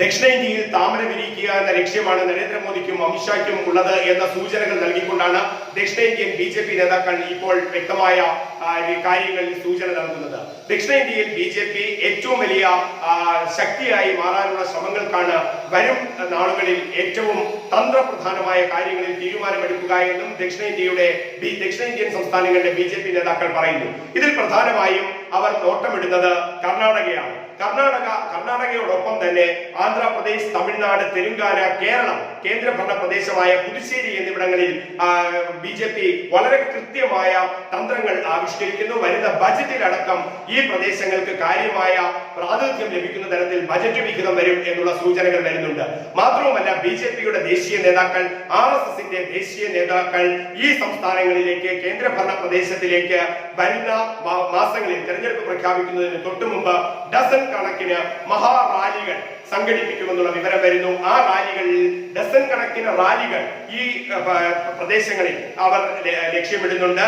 ദക്ഷിണേന്ത്യയിൽ താമര വിരിയിക്കുക എന്ന ലക്ഷ്യമാണ് നരേന്ദ്രമോദിക്കും അമിത്ഷായ്ക്കും ഉള്ളത് എന്ന സൂചനകൾ നൽകിക്കൊണ്ടാണ് ദക്ഷിണേന്ത്യൻ ബി ജെ പി നേതാക്കൾ ഇപ്പോൾ വ്യക്തമായ കാര്യങ്ങളിൽ സൂചന നൽകുന്നത്. ദക്ഷിണേന്ത്യയിൽ ബി ജെ പി ഏറ്റവും വലിയ ശക്തിയായി മാറാനുള്ള ശ്രമങ്ങൾക്കാണ് വരും നാളുകളിൽ ഏറ്റവും തന്ത്രപ്രധാനമായ കാര്യങ്ങളിൽ തീരുമാനമെടുക്കുക എന്നും ദക്ഷിണേന്ത്യയുടെ ദക്ഷിണേന്ത്യൻ സംസ്ഥാനങ്ങളിലെ ബി ജെ പി നേതാക്കൾ പറയുന്നു. ഇതിൽ പ്രധാനമായും അവർ നോട്ടമിടുന്നത് കർണാടകയാണ്. കർണാടക കർണാടകയോടൊപ്പം തന്നെ ആന്ധ്രാപ്രദേശ് തമിഴ്നാട് തെലുങ്കാന കേരളം കേന്ദ്രഭരണ പ്രദേശമായ പുതുശ്ശേരി എന്നിവിടങ്ങളിൽ ബി ജെ പി വളരെ കൃത്യമായ തന്ത്രങ്ങൾ ആവിഷ്കരിക്കുന്നു. വരുന്ന ബജറ്റിലടക്കം ഈ പ്രദേശങ്ങൾക്ക് കാര്യമായ പ്രാതിനിധ്യം ലഭിക്കുന്ന തരത്തിൽ ബജറ്റ് വിഹിതം വരും എന്നുള്ള സൂചനകൾ വരുന്നുണ്ട്. മാത്രവുമല്ല ബി ജെ പിയുടെ ദേശീയ നേതാക്കൾ ആർ എസ് എസിന്റെ ദേശീയ നേതാക്കൾ ഈ സംസ്ഥാനങ്ങളിലേക്ക് കേന്ദ്രഭരണ പ്രദേശത്തിലേക്ക് വരുന്ന മാസങ്ങളിൽ തെരഞ്ഞെടുപ്പ് പ്രഖ്യാപിക്കുന്നതിന് തൊട്ടു മുമ്പ് ഡസൻ കണക്കിന് മഹാറാലികൾ സംഘടിപ്പിക്കുമെന്നുള്ള വിവരം വരുന്നു. ആ റാലികളിൽ ഡസൻ കണക്കിന് റാലികൾ ഈ പ്രദേശങ്ങളിൽ അവർ ലക്ഷ്യമിടുന്നുണ്ട്.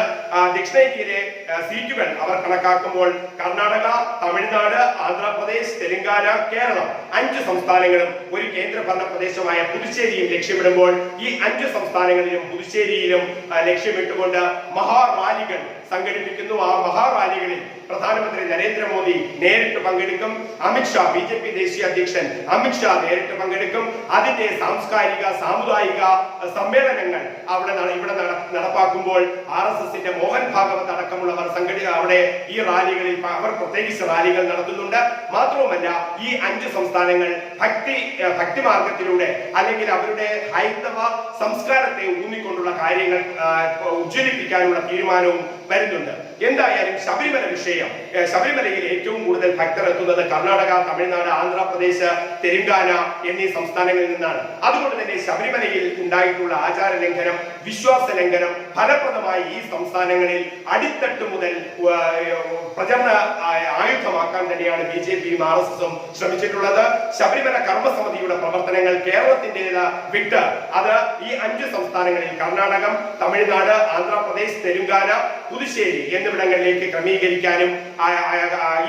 ദക്ഷിണേന്ത്യയിലെ സീറ്റുകൾ അവർ കണക്കാക്കുമ്പോൾ കർണാടക തമിഴ്നാട് ആന്ധ്രാപ്രദേശ് തെലങ്കാന കേരളം അഞ്ച് സംസ്ഥാനങ്ങളും ഒരു കേന്ദ്രഭരണ പ്രദേശമായ പുതുച്ചേരിയും ലക്ഷ്യമിടുമ്പോൾ ഈ അഞ്ച് സംസ്ഥാനങ്ങളിലും പുതുച്ചേരിയിലും ലക്ഷ്യമിട്ടുകൊണ്ട് മഹാറാലികൾ സംഘടിപ്പിക്കുന്നു ആ മഹാറാലികളിൽ പ്രധാനമന്ത്രി നരേന്ദ്രമോദി നേരിട്ട് പങ്കെടുക്കും. അമിത്ഷാ ബി ജെ പി ദേശീയ അധ്യക്ഷൻ അമിത്ഷാ നേരിട്ട് പങ്കെടുക്കും. അതിന്റെ സാംസ്കാരിക സാമുദായിക സമ്മേളനങ്ങൾ അവിടെ ഇവിടെ നടപ്പാക്കുമ്പോൾ ആർ എസ് എസിന്റെ മോഹൻ ഭാഗവത് അടക്കമുള്ളവർ സംഘടിത അവിടെ ഈ റാലികളിൽ അവർ പ്രത്യേകിച്ച് റാലികൾ നടത്തുന്നുണ്ട്. മാത്രവുമല്ല ഈ അഞ്ച് സംസ്ഥാനങ്ങൾ ഭക്തി ഭക്തിമാർഗത്തിലൂടെ ഭക്തി മാർഗത്തിലൂടെ അല്ലെങ്കിൽ അവരുടെ ഹൈന്ദവ സംസ്കാരത്തെ ഊന്നിക്കൊണ്ടുള്ള കാര്യങ്ങൾ ഉജ്ജ്വലിപ്പിക്കാനുള്ള തീരുമാനവും വരുന്നുണ്ട്. എന്തായാലും ശബരിമല വിഷയം ശബരിമലയിൽ ഏറ്റവും കൂടുതൽ ഭക്തർ എത്തുന്നത് കർണാടക തമിഴ്നാട് ആന്ധ്രാപ്രദേശ് തെലങ്കാന എന്നീ സംസ്ഥാനങ്ങളിൽ നിന്നാണ്. അതുകൊണ്ട് തന്നെ ശബരിമലയിൽ ഉണ്ടായിട്ടുള്ള ആചാര ലംഘനം വിശ്വാസ ലംഘനം ഫലപ്രദമായി ഈ സംസ്ഥാനങ്ങളിൽ അടിത്തട്ട് മുതൽ പ്രചരണ ആയുധമാക്കാൻ തന്നെയാണ് ബി ജെ പിയും ആർ എസ് എസും ശ്രമിച്ചിട്ടുള്ളത്. ശബരിമല കർമ്മസമിതിയുടെ പ്രവർത്തനങ്ങൾ കേരളത്തിന്റെത് വിട്ട് അത് ഈ അഞ്ച് സംസ്ഥാനങ്ങളിൽ കർണാടകം തമിഴ്നാട് ആന്ധ്രാപ്രദേശ് തെലുങ്കാന പുതുശ്ശേരി എന്നിവിടങ്ങളിലേക്ക് ക്രമീകരിക്കാനും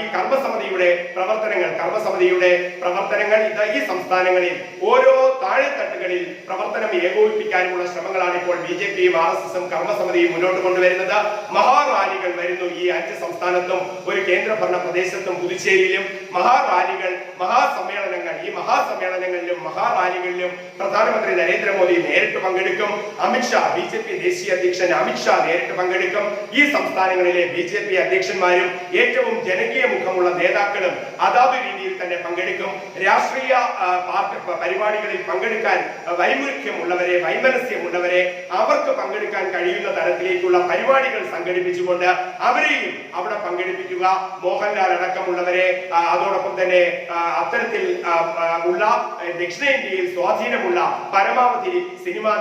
ഈ കർമ്മസമിതിയുടെ പ്രവർത്തനങ്ങൾ കർമ്മസമിതിയുടെ പ്രവർത്തനങ്ങൾ ഈ സംസ്ഥാനങ്ങളിൽ ഓരോ താഴെത്തട്ടുകളിൽ പ്രവർത്തനം ഏകോപിപ്പിക്കാനുമുള്ള ശ്രമങ്ങളാണ് ഇപ്പോൾ ബി ജെ പിയും ആർ എസ് എസും കർമ്മസമിതിയും മുന്നോട്ട് കൊണ്ടുവരുന്നത്. മഹാറാലികൾ വരുന്നു ഈ അഞ്ച് സംസ്ഥാനത്തും ഒരു കേന്ദ്രഭരണ പ്രദേശത്തും പുതുച്ചേരിയിലും മഹാറാലികൾ മഹാസമ്മേളനങ്ങൾ ഈ മഹാസമ്മേളനങ്ങളിലും മഹാറാലികളിലും പ്രധാനമന്ത്രി നരേന്ദ്രമോദി നേരിട്ട് പങ്കെടുക്കും. അമിത്ഷാ ബി ജെ പി ദേശീയ അധ്യക്ഷൻ അമിത്ഷാ നേരിട്ട് പങ്കെടുക്കും. ഈ സംസ്ഥാനങ്ങളിലെ ബി ജെ പി അധ്യക്ഷന്മാരും ഏറ്റവും ജനകീയ മുഖമുള്ള നേതാക്കളും അതാത് രീതിയിൽ തന്നെ പങ്കെടുക്കും. രാഷ്ട്രീയ പാർട്ടി പരിപാടികളിൽ പങ്കെടുക്കാൻ വൈമുഖ്യമുള്ളവരെ വൈമനസ്യമുള്ളവരെ അവർക്ക് പങ്കെടുക്കാൻ കഴിയുന്ന തരത്തിലേക്കുള്ള പരിപാടികൾ സംഘടിപ്പിച്ചുകൊണ്ട് അവരെയും അവിടെ പങ്കെടുപ്പിക്കുക. മോഹൻലാൽ അടക്കമുള്ളവരെ അതോടൊപ്പം തന്നെ അത്തരത്തിൽ ഉള്ള ദക്ഷിണേന്ത്യയിൽ സ്വാധീനമുള്ള പരമാവധി സിനിമാ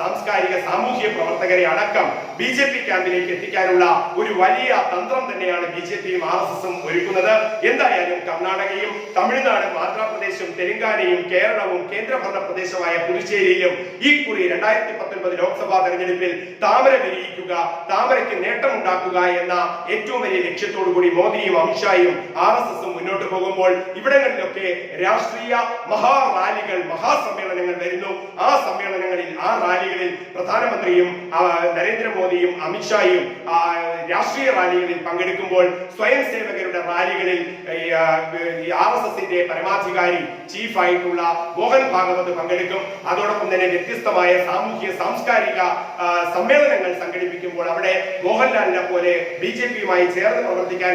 സാംസ്കാരിക സാമൂഹ്യ പ്രവർത്തകരെ അടക്കം ബി ജെ പി ക്യാമ്പിലേക്ക് എത്തിക്കാനുള്ള ഒരു വലിയ തന്ത്രം തന്നെയാണ് ബി ജെ പിയും ആർ എസ് എസും ഒരുക്കുന്നത്. എന്തായാലും കർണാടകയും തമിഴ്നാടും ആന്ധ്രാപ്രദേശും തെലങ്കാനയും കേരളവും കേന്ദ്രഭരണ പ്രദേശമായ പുതുച്ചേരിയിലും ഈ കുറി രണ്ടായിരത്തി പത്തൊൻപത് ലോക്സഭാ തെരഞ്ഞെടുപ്പിൽ താമര വിരിയിക്കുക താമരയ്ക്ക് നേട്ടമുണ്ടാക്കുക എന്ന ഏറ്റവും വലിയ ലക്ഷ്യത്തോടു കൂടി മോദിയും അമിത്ഷായും ആർ എസ് എസും മുന്നോട്ട് പോകുമ്പോൾ ഇവിടങ്ങളിലൊക്കെ രാഷ്ട്രീയ മഹാ റാലികൾ മഹാസമ്മേളനങ്ങൾ വരുന്നു. ആ സമ്മേളനങ്ങളിൽ ആ റാലികളിൽ പ്രധാനമന്ത്രിയും നരേന്ദ്രമോദിയും അമിത്ഷായും രാഷ്ട്രീയ റാലികളിൽ പങ്കെടുക്കുമ്പോൾ സ്വയം സേവകരുടെ റാലികളിൽ ആർ എസ് എസിന്റെ പരമാധികാരി ചീഫായിട്ടുള്ള മോഹൻ ഭാഗവത് പങ്കെടുക്കും. അതോടൊപ്പം തന്നെ വ്യത്യസ്തമായ സാമൂഹ്യ സാംസ്കാരിക സമ്മേളനങ്ങൾ സംഘടിപ്പിക്കുമ്പോൾ അവിടെ മോഹൻലാലിനെ പോലെ ബി ജെ പിയുമായി ചേർന്ന് പ്രവർത്തിക്കാൻ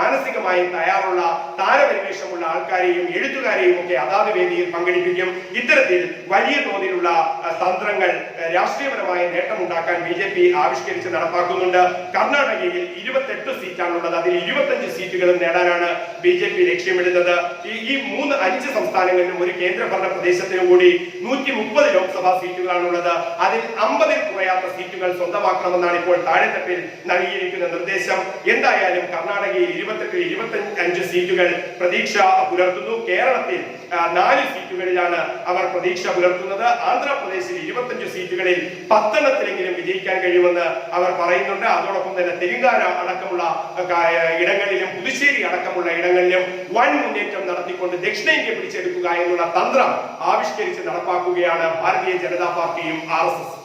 മാനസികമായി തയ്യാറുള്ള താരപരിവേഷമുള്ള ആൾക്കാരെയും എഴുത്തുകാരെയും ഒക്കെ അതാത് വേദിയിൽ പങ്കെടുപ്പിക്കും. ഇത്തരത്തിൽ വലിയ തോതിലുള്ള തന്ത്രങ്ങൾ രാഷ്ട്രീയപരമായ നേട്ടമുണ്ടാക്കാൻ ബി ജെ പി ആവിഷ്കരിച്ച് നടപ്പാക്കുന്നുണ്ട്. കർണാടകയിൽ ഇരുപത്തെട്ട് സീറ്റാണുള്ളത്. അതിൽ ഇരുപത്തഞ്ച് സീറ്റുകളും നേടാനാണ് ബി ജെ പി ലക്ഷ്യമിടുന്നത്. ഈ മൂന്ന് അഞ്ച് സംസ്ഥാനങ്ങളിലും ഒരു കേന്ദ്രഭരണ പ്രദേശത്തിനും കൂടി നൂറ്റി മുപ്പത് ലോക്സഭാ സീറ്റുകളാണുള്ളത്. അതിൽ അമ്പതിൽ കുറയാത്ത സീറ്റുകൾ സ്വന്തമാക്കണമെന്നാണ് ഇപ്പോൾ താഴെത്തട്ടിൽ നൽകിയിരിക്കുന്ന നിർദ്ദേശം. എന്തായാലും കർണാടകയിൽ ഇരുപത്തെട്ട് ഇരുപത്തി അഞ്ച് സീറ്റുകൾ പ്രതീക്ഷ പുലർത്തുന്നു. കേരളത്തിൽ നാല് സീറ്റുകളിലാണ് അവർ പ്രതീക്ഷ പുലർത്തുന്നത്. ആന്ധ്രാപ്രദേശിൽ ഇരുപത്തഞ്ച് സീറ്റുകളിൽ പത്തെണ്ണത്തിലെങ്കിലും വിജയിക്കാൻ കഴിയുമെന്ന് അവർ പറയുന്നുണ്ട്. അതോടൊപ്പം തന്നെ തെലുങ്കാന അടക്കമുള്ള ഇടങ്ങളിലും പുതുശ്ശേരി അടക്കമുള്ള ഇടങ്ങളിലും വൻ മുന്നേറ്റം നടത്തിക്കൊണ്ട് ദക്ഷിണേന്ത്യ പിടിച്ചെടുക്കുക എന്നുള്ള തന്ത്രം ആവിഷ്കരിച്ച് നടപ്പാക്കുകയാണ് ഭാരതീയ ജനതാ പാർട്ടിയും ആർ എസ് എസ്.